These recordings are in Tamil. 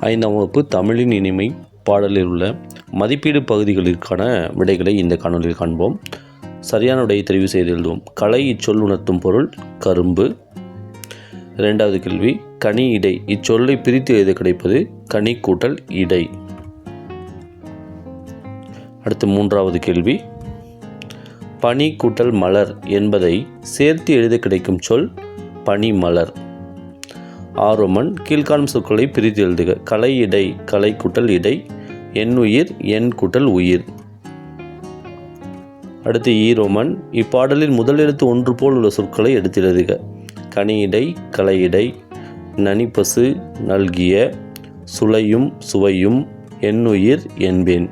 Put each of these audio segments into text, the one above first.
ஐந்தாம் வகுப்பு தமிழின் இனிமை பாடலில் உள்ள மதிப்பீடு பகுதிகளிற்கான விடைகளை இந்த காணொலியில் காண்போம். சரியான விடையை தெரிவு செய்து எழுதுவோம். கலை இச்சொல் உணர்த்தும் பொருள் கரும்பு. இரண்டாவது கேள்வி கனி இடை. இச்சொல்லை பிரித்து எழுத கிடைப்பது கனி கூட்டல் இடை. அடுத்து மூன்றாவது கேள்வி பனி கூட்டல் மலர் என்பதை சேர்த்து எழுத கிடைக்கும் சொல் பனிமலர். ஆரோமன் கீழ்காணும் சொற்களை பிரித்து எழுதுக. கலை இடை கலை குட்டல் இடை. என் உயிர் என் குட்டல் உயிர். அடுத்து ஈரோமன் இப்பாடலில் முதல் எழுத்து ஒன்று போல் உள்ள சொற்களை எடுத்து எழுதுக கனியிடை கலையிடை நனிப்பசு நல்கிய. சுளையும் சுவையும். என்னுயிர் என்பேன்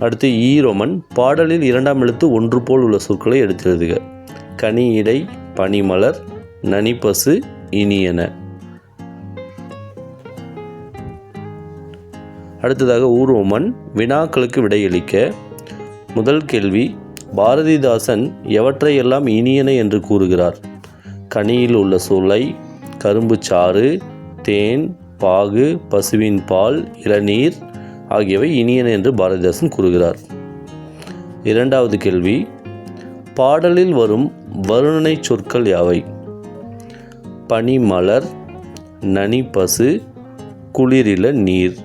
அடுத்து ஈரோமன் பாடலில் இரண்டாம் எழுத்து ஒன்று போல் உள்ள சொற்களை எடுத்து எழுதுக கனியிடை பனிமலர் நனிப்பசு இனியன. அடுத்ததாக ஊர்வமன் வினாக்களுக்கு விடையளிக்க. முதல் கேள்வி பாரதிதாசன் எவற்றையெல்லாம் இனியன என்று கூறுகிறார்? கனியில் உள்ள சுளை கரும்பு சாறு தேன் பாகு பசுவின் பால் இளநீர் ஆகியவை இனியன என்று பாரதிதாசன் கூறுகிறார். இரண்டாவது கேள்வி பாடலில் வரும் வருணனை சொற்கள் யாவை? பனிமலர் நனிப்பசு குளிரில நீர்.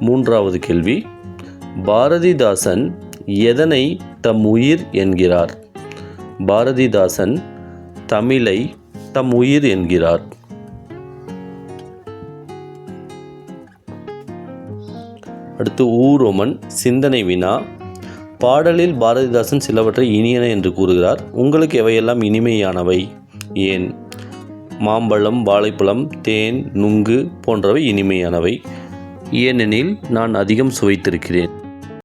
மூன்றாவது கேள்வி. பாரதிதாசன் எதனை தம் உயிர் என்கிறார்? பாரதிதாசன் தமிழை தம் உயிர் என்கிறார். அடுத்து ஊரோமன் சிந்தனை வினா பாடலில் பாரதிதாசன் சிலவற்றை இனியன என்று கூறுகிறார். உங்களுக்கு எவையெல்லாம் இனிமையானவை? ஏன்? மாம்பழம் வாழைப்பழம் தேன் நுங்கு போன்றவை இனிமையானவை. ஏனெனில் நான் அதிகம் சுவைத்திருக்கிறேன்.